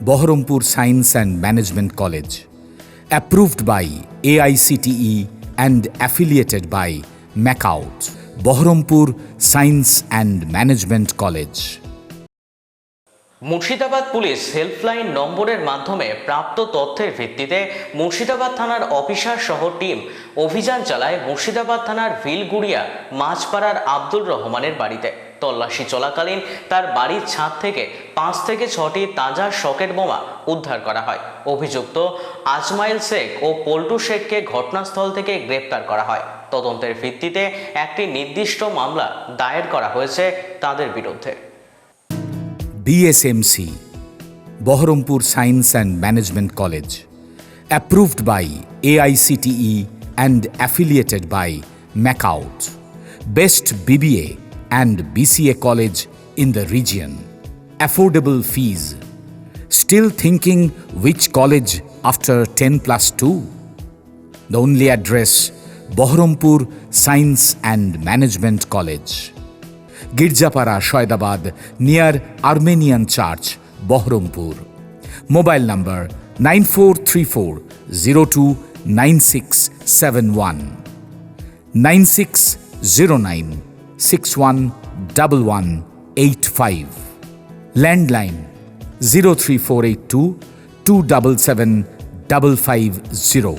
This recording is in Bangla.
Bohrampur Science and Management College, approved by AICTE E and affiliated by MACOUT, Bohrampur Science and Management College. Murshidabad police helpline নম্বরের মাধ্যমে প্রাপ্ত তথ্যের ভিত্তিতে মুর্শিদাবাদ থানার অফিসার সহ টিম অভিযান চালায় মুর্শিদাবাদ থানার ভিলগুড়িয়া মাছপাড়ার আব্দুল রহমানের বাড়িতে তল্লাশি চলাকালীন তার বাড়ির ছাদ থেকে পাঁচ থেকে ছটি তাজা সকেট বোমা উদ্ধার করা হয়। অভিযুক্ত আজমাইল শেখ ও পল্টু শেখকে ঘটনাস্থল থেকে গ্রেপ্তার করা হয়। তদন্তের ভিত্তিতে একটি নির্দিষ্ট মামলা দায়ের করা হয়েছে তাদের বিরুদ্ধে। Bohrampur Science and Management College, approved by AICTE E and affiliated by MACOUT, best BBA and BCA college in the region. Affordable fees. Still thinking which college after 10 plus 2? The only address Bohrampur Science and Management College. Girjapara, Shoidabad, near Armenian Church, Bohrampur. Mobile number 9434 9609 six one double one eight five landline zero three four eight two two double seven double five zero